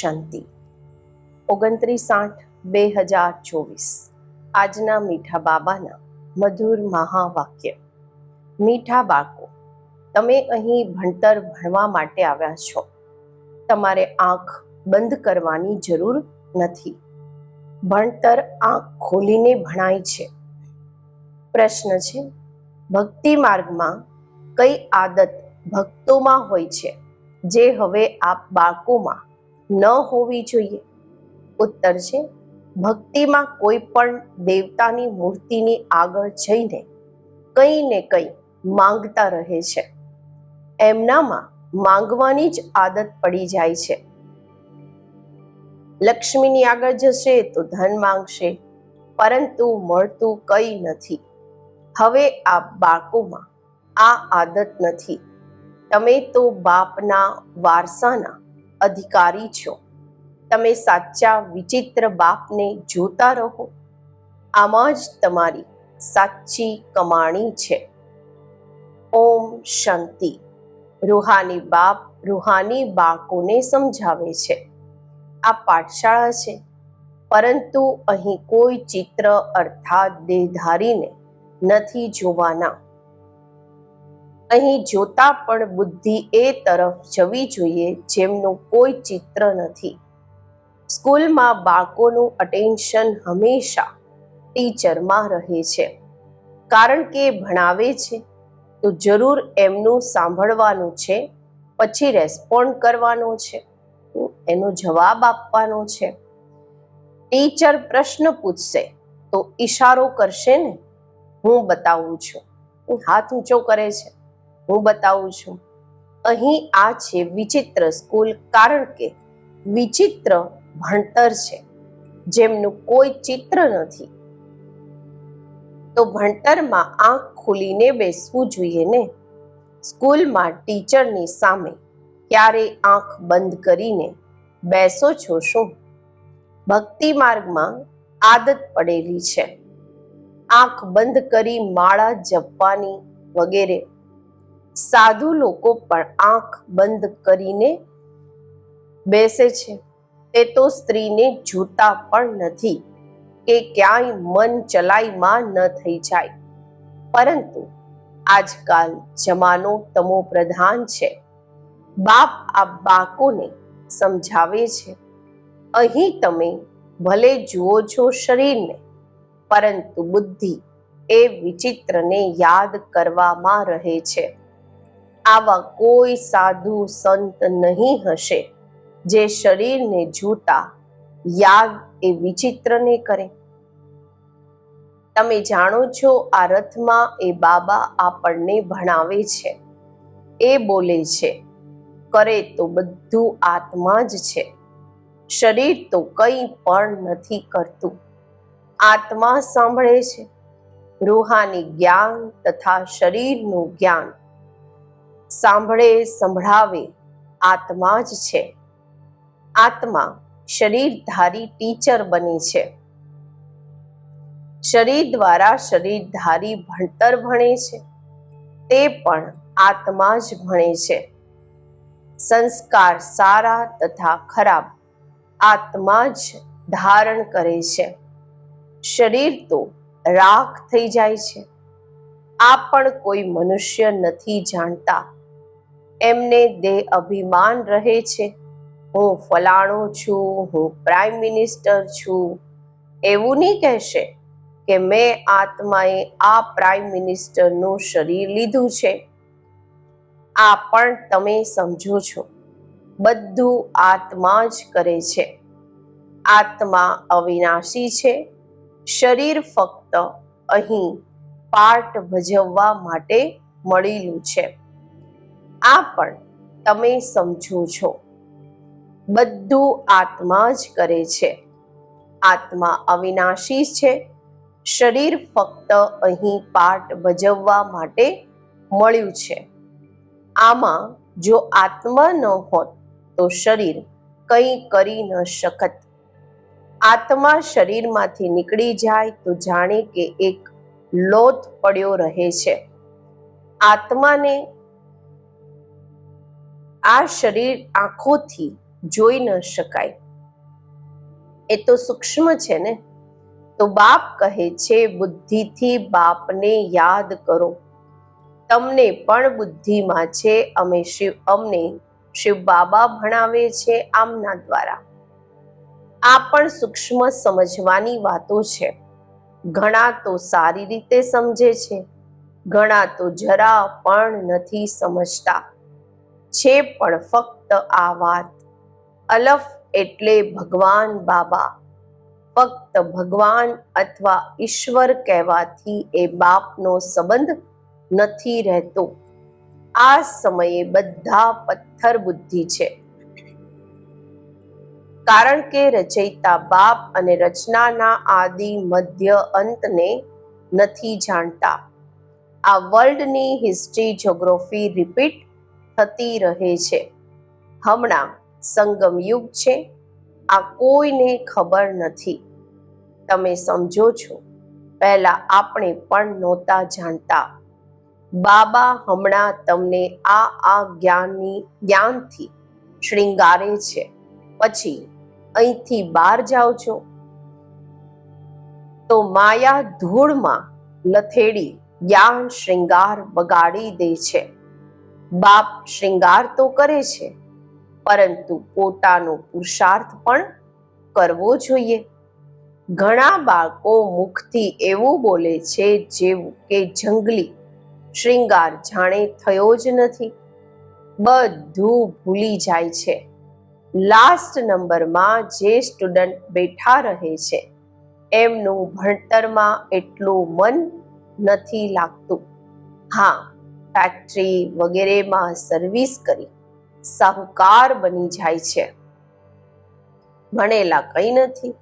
શાંતિ. ઓગણત્રીસ આઠ બે હજાર ચોવીસ. આજના મીઠા બાબાના મધુર મહાવાક્ય. મીઠા બાળકો, તમે અહીં ભણતર ભણવા માટે આવ્યા છો. તમારે આંખ બંધ કરવાની જરૂર નથી. ભણતર આંખ ખોલીને ભણાય છે. પ્રશ્ન છે, ભક્તિ માર્ગમાં કઈ આદત ભક્તોમાં હોય છે? જે હવે આપ બાળકોમાં ન હોવી જોઈએ. ઉત્તર છે, ભક્તિમાં કોઈ પણ દેવતાની મૂર્તિની આગળ જઈને કંઈ ને કંઈ માંગતા રહે છે. એમનામાં માંગવાની જ આદત પડી જાય છે. લક્ષ્મીની આગળ જશે તો ધન માંગશે, પરંતુ મળતું કંઈ નથી. હવે આ બાળકોમાં આ આદત નથી. તમે તો બાપના વારસાના અધિકારી છો. તમે સાચા, વિચિત્ર બાપને જોતા રહો. આમાં જ તમારી સાચી કમાણી છે. ઓમ શાંતિ. રૂહાની બાપ રૂહાની બાળકોને સમજાવે છે. આ પાઠશાળા છે. પરંતુ અહીં કોઈ ચિત્ર અર્થાત દેહધારીને નથી જોવાના. અહીં જોતા પણ બુદ્ધિ એ તરફ જવી જોઈએ જેમનું કોઈ ચિત્ર નથી. સ્કૂલમાં બાળકોનું અટેન્શન હંમેશા ટીચરમાં રહે છે. કારણ કે ભણાવે છે, તો જરૂર એમનું સાંભળવાનું છે, પછી રેસ્પોન્ડ કરવાનો છે, એનો જવાબ આપવાનો છે. ટીચર પ્રશ્ન પૂછશે, તો ઈશારો કરશે ને? હું બતાવું છું. હાથ ઊંચો કરે છે. હું બતાવું છું. અહીં આ છે વિચિત્ર સ્કૂલ કારણ કે વિચિત્ર ભણતર છે, જેમનું કોઈ ચિત્ર નથી. તો ભણતરમાં આંખ ખોલીને બેસવું જોઈએ ને? સ્કૂલમાં ટીચરની સામે ક્યારે આંખ બંધ કરીને બેસો છો શું? ભક્તિ માર્ગમાં આદત પડેલી છે. આંખ બંધ કરી માળા જપવાની વગેરે સાધુ લોકો પણ આંખ બંધ કરીને બેસે છે. તે તો સ્ત્રીને જોતા પણ નથી કે ક્યાંય મન ચલાઈમાં ન થઈ જાય. પરંતુ આજકાલ જમાનો તમો પ્રધાન છે. બાપ આ બાકોને સમજાવે છે. અહીં તમે ભલે જુઓ છો શરીરને, પરંતુ બુદ્ધિ એ વિચિત્રને યાદ કરવામાં રહે છે. આવા કોઈ સાધુ સંત નહીં હશે જે શરીરને જોતા યાગ એ વિચિત્રને કરે. તમે જાણો છો આ રથમાં એ બાબા આપણને ભણાવે છે. એ બોલે છે, કરે તો બધું આત્મા જ છે. શરીર તો કંઈ પણ નથી કરતું. આત્મા સાંભળે છે. રૂહાની જ્ઞાન તથા શરીરનું જ્ઞાન સાંભળે, સંભળાવે, આત્મા જ છે. આત્મા શરીરધારી ટીચર બને છે. શરીર દ્વારા શરીરધારી ભણતર ભણે છે. તે પણ આત્મા જ ભણે છે. સંસ્કાર સારા તથા ખરાબ આત્મા જ ધારણ કરે છે. શરીર તો રાખ થઈ જાય છે. આ પણ કોઈ મનુષ્ય નથી જાણતા. એમને દેહ અભિમાન રહે છે. હું ફલાણો છું, હું પ્રાઇમ મિનિસ્ટર છું. એવું નહીં કહેશે કે મેં આત્માએ આ પ્રાઇમ મિનિસ્ટરનું શરીર લીધું છે. આ પણ તમે સમજો છો. બધું આત્મા જ કરે છે. આત્મા અવિનાશી છે. શરીર ફક્ત અહીં પાર્ટ ભજવવા માટે મળેલું છે. આ પણ તમે સમજો છો. બધું આત્મા જ કરે છે. આત્મા અવિનાશી છે. શરીર ફક્ત અહીં પાર્ટ ભજવવા માટે મળ્યું છે. આમાં જો આત્મા ન હોત તો શરીર કંઈ કરી ન શકત. આત્મા શરીરમાંથી નીકળી જાય તો જાણે કે એક લોથ પડ્યો રહે છે. આત્માને આ શરીર આંખોથી જોઈ ન શકાય. એ તો સૂક્ષ્મ છે ને? તો બાપ કહે છે, બુદ્ધિથી બાપને યાદ કરો. તમને પણ બુદ્ધિમાં છે, અમે શિવ, અમને શિવ બાબા ભણાવે છે આમના દ્વારા. આ પણ સૂક્ષ્મ સમજવાની વાતો છે. ઘણા તો સારી રીતે સમજે છે, ઘણા તો જરા પણ નથી સમજતા. છે પણ ફક્ત આ વાત. અલફ એટલે ભગવાન બાબા. ફક્ત ભગવાન અથવા ઈશ્વર કહેવાથી એ બાપનો સંબંધ નથી રહેતો. આ સમયે બધા પથ્થર બુદ્ધિ છે. કારણ કે રચયિતા બાપ અને રચનાના આદિ મધ્ય અંતને નથી જાણતા. આ વર્લ્ડની હિસ્ટ્રી જ્યોગ્રાફી રિપીટ થતી રહે છે. હમણાં સંગમ યુગ છે. આ કોઈને ખબર નથી. તમે સમજો છો, પહેલા આપણે પણ નહોતા જાણતા. બાબા હમણાં તમને આ આ જ્ઞાનની જ્ઞાનથી શ્રૃંગારે છે. પછી અહીંથી બહાર જાઓ છો. તો માયા ધૂળમાં લથેડી જ્ઞાન શ્રૃંગાર બગાડી દે છે. બાપ શ્રૃંગાર તો કરે છે, પરંતુ પોતાનો પુરુષાર્થ પણ કરવો જોઈએ. ઘણા બાળકો મુખથી એવું બોલે છે જેવું કે જંગલી શ્રૃંગાર જાણે થયો જ નથી. બધું ભૂલી જાય છે. લાસ્ટ નંબરમાં જે સ્ટુડન્ટ બેઠા રહે છે, એમનું ભણતરમાં એટલું મન નથી લાગતું. હા ફેક્ટરી વગેરેમાં સર્વિસ કરી સાહુકાર બની જાય છે. ભણેલા કંઈ નથી.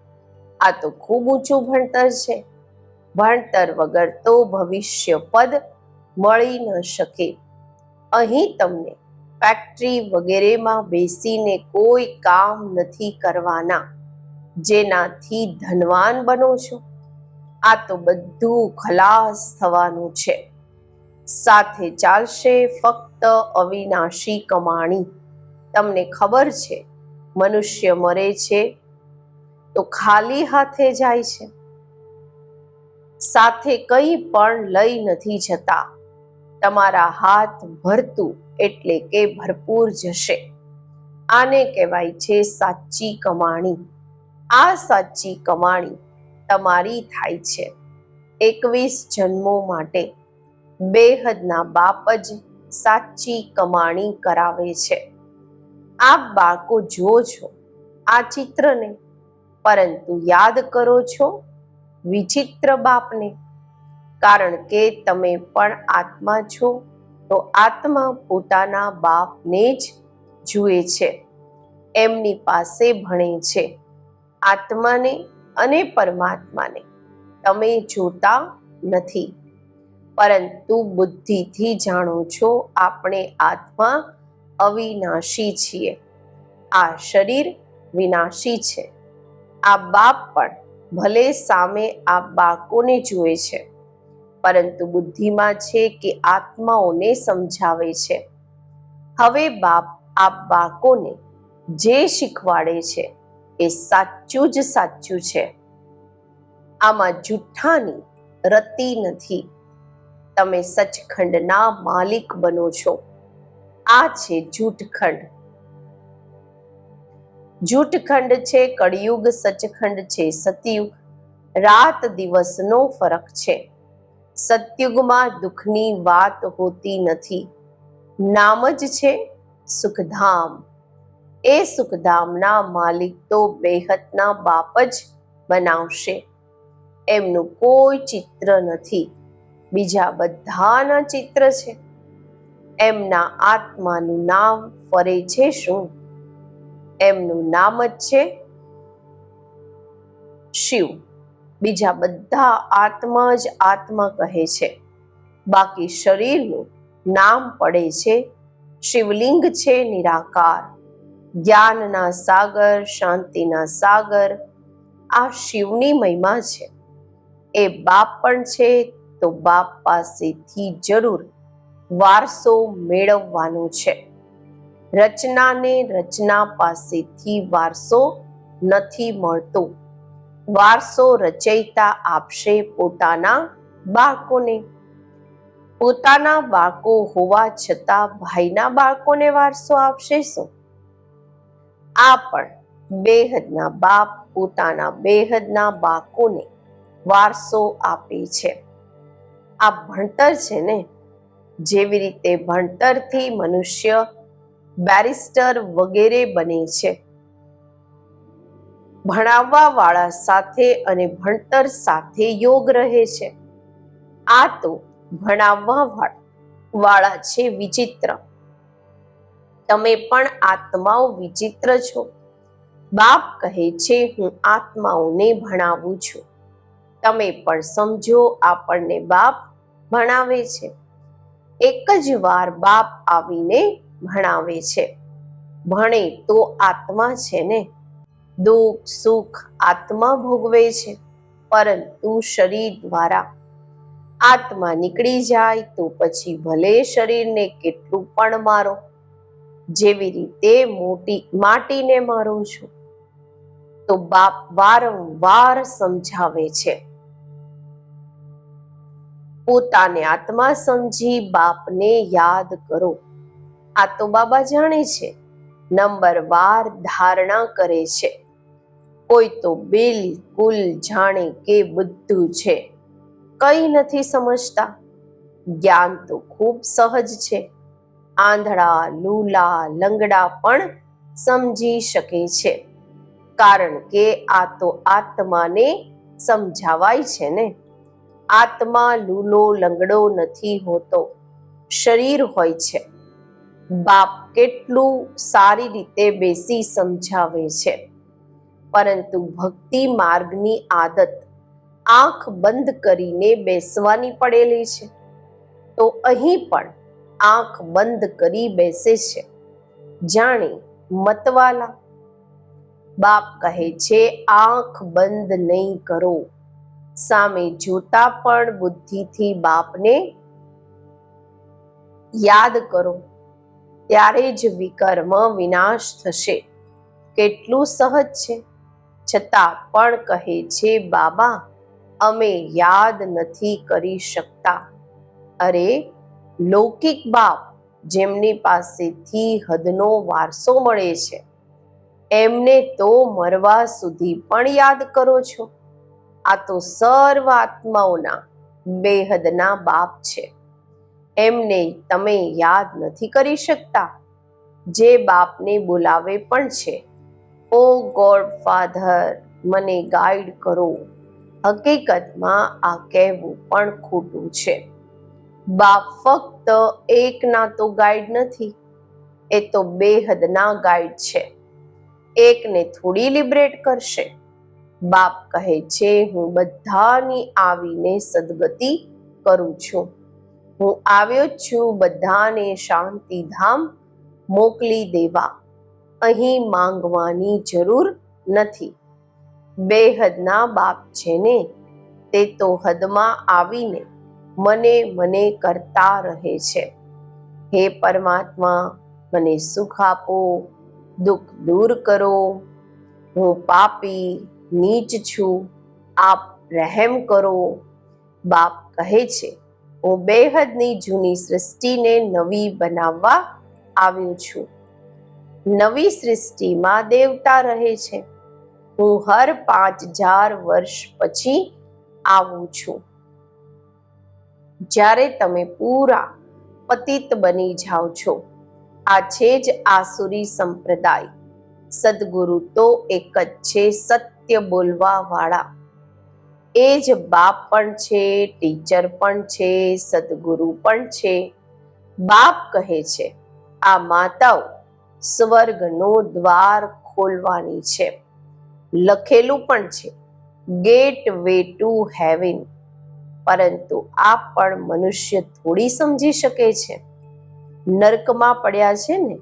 આ તો ખૂબ ઊંચું ભણતર છે. ભણતર વગર તો ભવિષ્ય પદ મળી ન શકે. અહીં તમને ફેક્ટરી વગેરેમાં બેસીને કોઈ કામ નથી કરવાના. જેનાથી ધનવાન બનો છો. આ તો બધું ખલાસ થવાનું છે. સાથે ચાલશે ફક્ત અવિનાશી કમાણી. તમને ખબર છે, મનુષ્ય મરે છે, તો ખાલી હાથે જાય છે. સાથે કંઈ પણ લઈ નથી જતા. તમારા હાથ ભરતું એટલે કે ભરપૂર જશે. આને કહેવાય છે સાચી કમાણી. આ સાચી કમાણી તમારી થાય છે એકવીસ જન્મો માટે. બેહદના બાપ જ સાચી કમાણી કરાવે છે. આપ બાળકો જુઓ છો, આ ચિત્રને. પરંતુ યાદ કરો છો, વિચિત્ર બાપને. કારણ કે તમે પણ આત્મા છો, તો આત્મા પોતાના બાપને જ જુએ છે. એમની પાસે ભણે છે, આત્માને અને પરમાત્માને. તમે જોતા નથી. પરંતુ બુદ્ધિથી જાણો છો, આપણે આત્મા અવિનાશી છીએ. આ શરીર વિનાશી છે. આ બાપ પણ ભલે સામે આ બાળકોને જુએ છે, પરંતુ બુદ્ધિમાં છે કે આત્માઓને સમજાવે છે. હવે બાપ આ બાળકોને જે શીખવાડે છે, એ સાચું જ સાચું છે. આમાં જૂઠાની રતી નથી. તમે સચખંડના માલિક બનો છો. આ છે જૂઠખંડ જૂઠખંડ છે, કળિયુગ સચખંડ છે, સતયુગ રાત દિવસનો ફરક છે. સતયુગમાં દુઃખની વાત હોતી નથી. નામ જ છે સુખધામ. એ સુખધામના માલિક તો બેહતના બાપ જ બનાવશે. એમનું કોઈ ચિત્ર નથી. બીજા બધાના ચિત્ર છે. એમના આત્માનું નામ ફરે છે શું? એમનું નામ જ છે શિવ. બીજા બધા આત્મા જ આત્મા કહે છે. બાકી શરીરનું નામ પડે છે શિવલિંગ છે નિરાકાર. જ્ઞાનના સાગર, શાંતિના સાગર, આ શિવની મહિમા છે. એ બાપ પણ છે તો બાપ પાસેથી જરૂર વારસો મેળવવાનો છે. રચનાને રચના પાસેથી વારસો નથી મળતો. વારસો રચયિતા આપશે પોતાના બાળકોને. પોતાના બાળકો હોવા છતાં ભાઈના બાળકોને વારસો આપશે શું? આ પણ બેહદના બાપ પોતાના બેહદના બાળકોને વારસો આપે છે. આ ભણતર છે ને, જેવી રીતે ભણતરથી મનુષ્ય બેરિસ્ટર વગેરે બને છે. ભણાવવા વાળા સાથે અને ભણતર સાથે યોગ રહે છે. આ તો ભણાવવા વાળા છે વિચિત્ર. તમે પણ આત્માઓ વિચિત્ર છો. બાપ કહે છે, હું આત્માઓને ભણાવું છું. તમે પણ સમજો આપણને બાપ ભણાવે છે. એક જ વાર બાપ આવીને ભણાવે છે. ભણે તો આત્મા છે ને? દુઃખ, સુખ આત્મા ભોગવે છે. પરંતુ શરીર દ્વારા આત્મા નીકળી જાય તો પછી ભલે શરીરને કેટલું પણ મારો, જેવી રીતે મોટી માટીને મારું છું, તો બાપ વારંવાર સમજાવે છે. પોતાને આત્મા સમજી બાપને યાદ કરો. આ તો બાબા જાણે છે, નંબર વાર ધારણા કરે છે. કોઈ તો બિલકુલ જાણે કે બધું છે. કઈ નથી સમજતા. જ્ઞાન તો ખૂબ સહજ છે. આંધળા, લૂલા, લંગડા પણ સમજી શકે છે. કારણ કે આ તો આત્માને સમજાવાય છે ને. આત્મા લૂલો લંગડો નથી હોતો. શરીર હોય છે. બાપ કેટલું સારી રીતે બેસી સમજાવે છે. પરંતુ ભક્તિ માર્ગની આદત આંખ બંધ કરીને બેસવાની પડેલી છે. તો અહીં પણ આંખ બંધ કરી બેસે છે. જાણે મતવાલા. બાપ કહે છે, આંખ બંધ નહીં કરો. સામે જોતા પણ બુદ્ધિથી બાપને યાદ કરો, ત્યારે જ વિકર્મ વિનાશ થશે. કેટલું સહજ છે. છતાં પણ કહે છે, બાબા, અમે યાદ નથી કરી શકતા. અરે, લૌકિક બાપ જેમની પાસેથી હદનો વારસો મળે છે, એમને તો મરવા સુધી પણ યાદ કરો છો. આ તો સર્વ આત્માઓના બેહદના બાપ છે. એમને તમે યાદ નથી કરી શકતા. જે બાપને બોલાવે પણ છે. ઓ ગોડ ફાધર, મને ગાઈડ કરો. હકીકતમાં આ કહેવું પણ ખોટું છે. બાપ ફક્ત એકના તો ગાઈડ નથી, એ તો બેહદના ગાઈડ છે. એકને થોડી લિબરેટ કરશે. બાપ કહે છે, હું બધાની આવીને સદગતિ કરું છું. હું આવ્યો છું બધાને શાંતિધામ મોકલી દેવા. અહીં માંગવાની જરૂર નથી. બેહદના બાપ છે ને, તે તો હદમાં આવીને મને મને કરતા રહે છે. હે પરમાત્મા, મને સુખ આપો, દુઃખ દૂર કરો. હું પાપી નીચ છું. આપ રહેમ કરો. બાપ કહે છે, હું બેહદની જૂની સૃષ્ટિને નવી બનાવવા આવ્યો છું. નવી સૃષ્ટિમાં દેવતા રહે છે. હું હર પાંચ હજાર વર્ષ પછી આવું છું. જ્યારે તમે પૂરા પતિત બની જાઓ છો, આ છે જ આસુરી સંપ્રદાય. સદગુરુ તો એક જ છે સત્ય બોલવા વાળા એ જ બાપ પણ છે, ટીચર પણ છે, સદગુરુ પણ છે. બાપ કહે છે, આ માતાઓ સ્વર્ગનો દ્વાર ખોલવાની છે. લખેલું પણ છે ગેટ વે ટુ હેવન પરંતુ આ પણ મનુષ્ય થોડી સમજી શકે છે. નર્કમાં પડ્યા છે ને,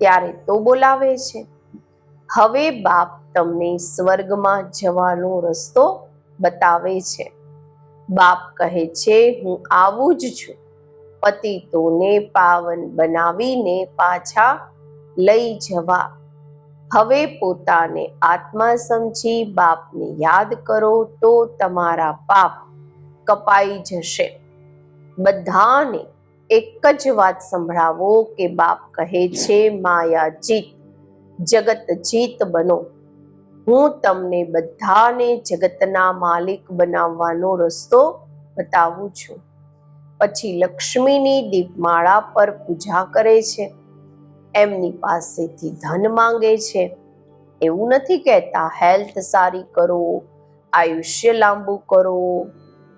ત્યારે તો બોલાવે છે. હવે બાપ તમને સ્વર્ગમાં જવાનો રસ્તો બતાવે છે. બાપ કહે છે, હું આવું જ છું. પતિતોને પાવન બનાવીને પાછા લઈ જવા. હવે પોતાને આત્મા સમજી બાપને યાદ કરો તો તમારા પાપ કપાઈ જશે. બધાને એક જ વાત સંભળાવો કે બાપ કહે છે માયા જીત જગત જીત બનો. હું તમને બધાને જગતના માલિક બનાવવાનો રસ્તો બતાવું છું. પછી લક્ષ્મીની દીપમાળા પર પૂજા કરે છે. એમની પાસેથી ધન માંગે છે. એવું નથી કહેતા, હેલ્થ સારી કરો, આયુષ્ય લાંબુ કરો.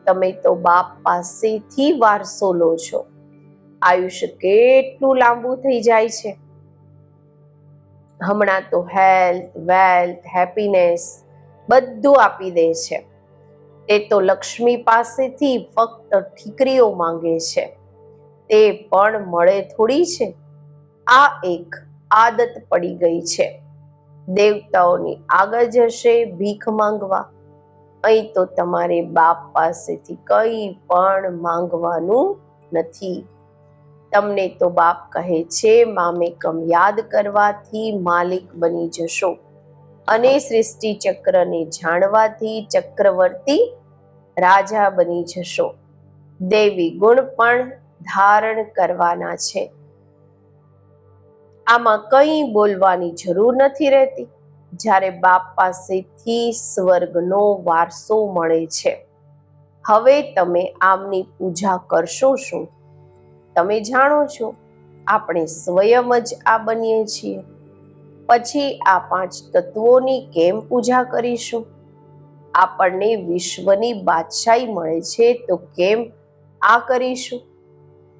તમે તો બાપ પાસેથી વારસો લો છો. આયુષ્ય કેટલું લાંબુ થઈ જાય છે. હમણાં તો હેલ્થ વેલ્થ હેપીનેસ બધું આપી દે છે. તે તો લક્ષ્મી પાસેથી ફક્ત ઠીકરીઓ માંગે છે. તે પણ મળે થોડી છે. આ એક આદત પડી ગઈ છે. દેવતાઓની આગળ જશે ભીખ માંગવા. અહીં તો તમારે બાપ પાસેથી કંઈ પણ માંગવાનું નથી. તમને તો બાપ કહે છે મામેકમ યાદ કરવાથી માલિક બની જશો. અને સૃષ્ટિ ચક્રને જાણવાથી ચક્રવર્તી રાજા બની જશો. દેવી ગુણ પણ ધારણ કરવાના છે. આમાં કંઈ બોલવાની જરૂર નથી રહેતી. જ્યારે બાપ પાસેથી સ્વર્ગનો વારસો મળે છે. હવે તમે આમની પૂજા કરશો શું? તમે જાણો છો, આપણે સ્વયં જ આ બનીએ છીએ. પછી આ પાંચ તત્વોની કેમ પૂજા કરીશું? આપણને વિશ્વની બાદશાહી મળે છે તો કેમ આ કરીશું?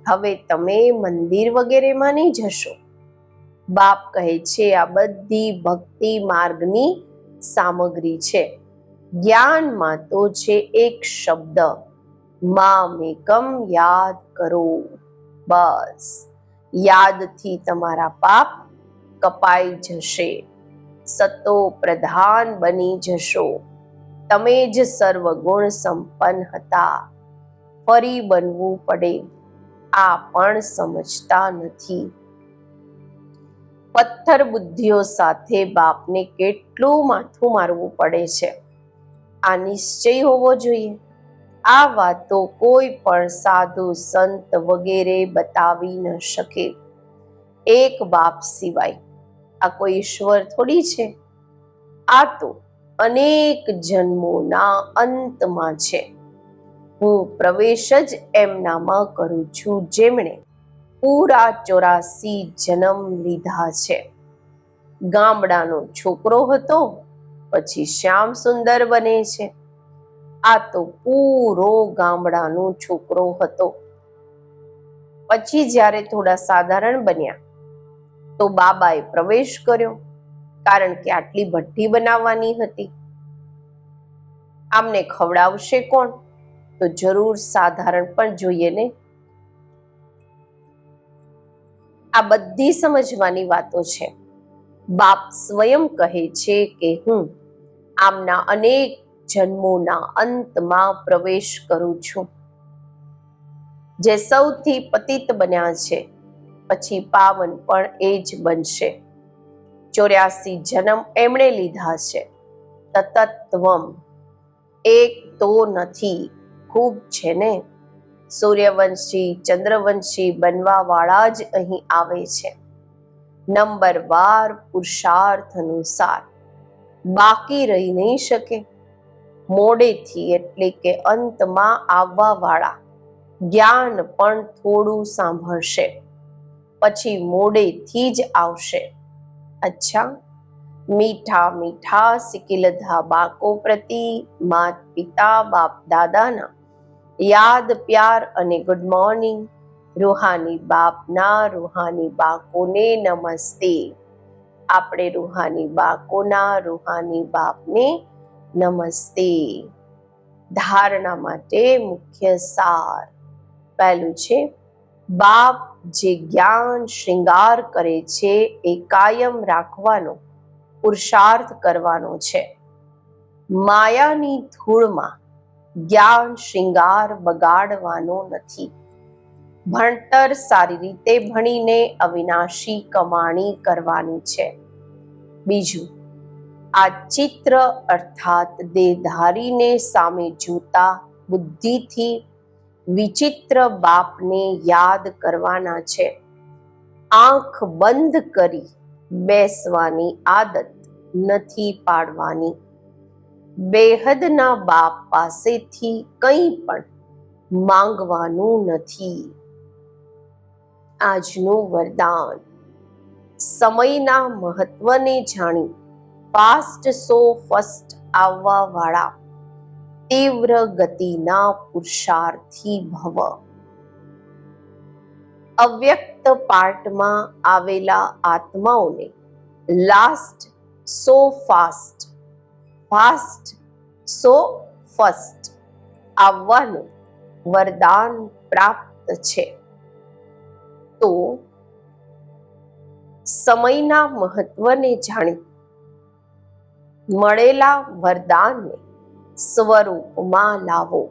હવે તમે મંદિર વગેરેમાં નહીં જશો. બાપ કહે છે, આ બધી ભક્તિ માર્ગની સામગ્રી છે. જ્ઞાનમાં તો છે એક શબ્દ મામેકમ યાદ કરો. બસ. યાદથી તમારા પાપ કપાઈ જશે. સતો પ્રધાન બની જશો. તમે જ સર્વગુણ સંપન્ન હતા. ફરી બનવું પડે. આ પણ સમજતા નથી. પથ્થર બુદ્ધિઓ સાથે બાપને કેટલું માથું મારવું પડે છે. આ નિશ્ચય હોવો જોઈએ. આ વાતો કોઈ પણ સાધુ, સંત વગેરે બતાવી ન શકે. એક બાપ સિવાય આ કોઈ ઈશ્વર થોડી છે? આ તો અનેક જન્મોના અંતમાં છે. હું પ્રવેશ જ એમનામાં કરું છું જેમણે પૂરા ચોરાસી જન્મ લીધા છે. ગામડાનો છોકરો હતો, પછી શ્યામ સુંદર બને છે. આ તો પૂરો ગામડાનો છોકરો હતો. પછી જ્યારે થોડા સાધારણ બન્યા, તો બાબાએ પ્રવેશ કર્યો, કારણ કે આટલી ભઠ્ઠી બનાવવાની હતી. આમને ખવડાવશે કોણ? તો જરૂર સાધારણ પણ જોઈએ ને? આ બધી સમજવાની વાતો છે. બાપ સ્વયં કહે છે કે, હું આમના અનેક જન્મોના અંતમાં પ્રવેશ કરું છું. જે સૌથી પતિત બન્યા છે, પછી પાવન પણ એ જ બનશે. ચોર્યાસી જન્મ એમણે લીધા છે. તતત્વમ. એક તો નથી, ખૂબ છે ને? સૂર્યવંશી, ચંદ્રવંશી બનવા વાળા જ અહીં આવે છે. નંબર વાર પુરુષાર્થ અનુસાર. બાકી રહી નહીં શકે. મોડેથી એટલે કે અંતમાં આવવાવાળા. જ્ઞાન પણ થોડું સાંભળશે. પછી મોડેથી જ આવશે. અચ્છા. મીઠા મીઠા સિકિલધા બાકો પ્રતિ, માત પિતા, બાપ દાદાના. યાદ, પ્યાર અને ગુડ મોર્નિંગ રૂહાની બાપના, રૂહાની બાકોને નમસ્તે. આપણે રૂહાની બાકોના રૂહાની બાપને નમસ્તે. ધારણા માટે મુખ્ય સાર પહેલું છે, બાપ જે જ્ઞાન શૃંગાર કરે છે એ કાયમ રાખવાનો, પુરુષાર્થ કરવાનો છે. માયાની ધૂળમાં જ્ઞાન શૃંગાર બગાડવાનો નથી. ભણતર સારી રીતે ભણીને અવિનાશી કમાણી કરવાની છે. બીજું આ ચિત્ર અર્થાત દેહધારીને સામે જોતા બુદ્ધિથી વિચિત્ર બાપને યાદ કરવાના છે. આંખ બંધ કરી બેસવાની આદત નથી પાડવાની. બેહદના બાપ પાસેથી કંઈ પણ માંગવાનું નથી. આજનું વરદાન. સમયના મહત્વને જાણી ફાસ્ટ સો ફસ્ટ આવવા વાળા તીવ્ર ગતિના પુરુષાર્થી ભવ. અવ્યક્ત પાર્ટમાં આવેલા આત્માઓને last so fast fast so first આવવાનું વરદાન પ્રાપ્ત છે. તો, સમયના મહત્વને જાણી મળેલા વરદાનને સ્વરૂપમાં લાવો.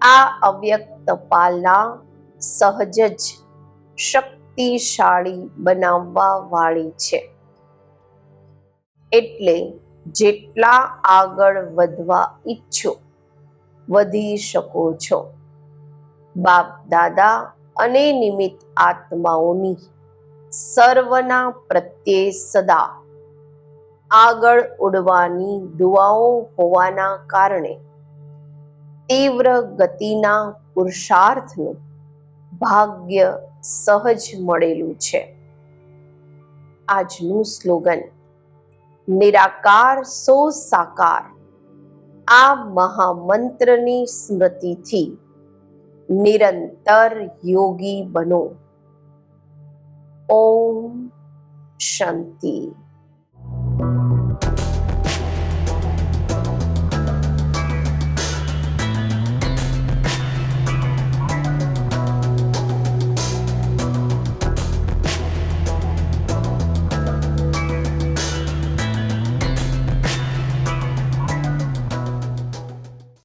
આ અવ્યક્ત પાલના સહજ જ શક્તિશાળી બનાવવા વાળી છે. એટલે જેટલા આગળ વધવા ઈચ્છો, વધી શકો છો. બાપ, દાદા અને નિમિત્ત આત્માઓની સર્વના પ્રત્યે સદા આગળ ઉડવાની દુઆઓ હોવાના કારણે તીવ્ર ગતિના પુરુષાર્થનું ભાગ્ય સહજ મળેલું છે. આજનું સ્લોગન, નિરાકાર સો સાકાર. આ મહામંત્રની સ્મૃતિથી નિરંતર યોગી બનો. ઓમ શાંતિ.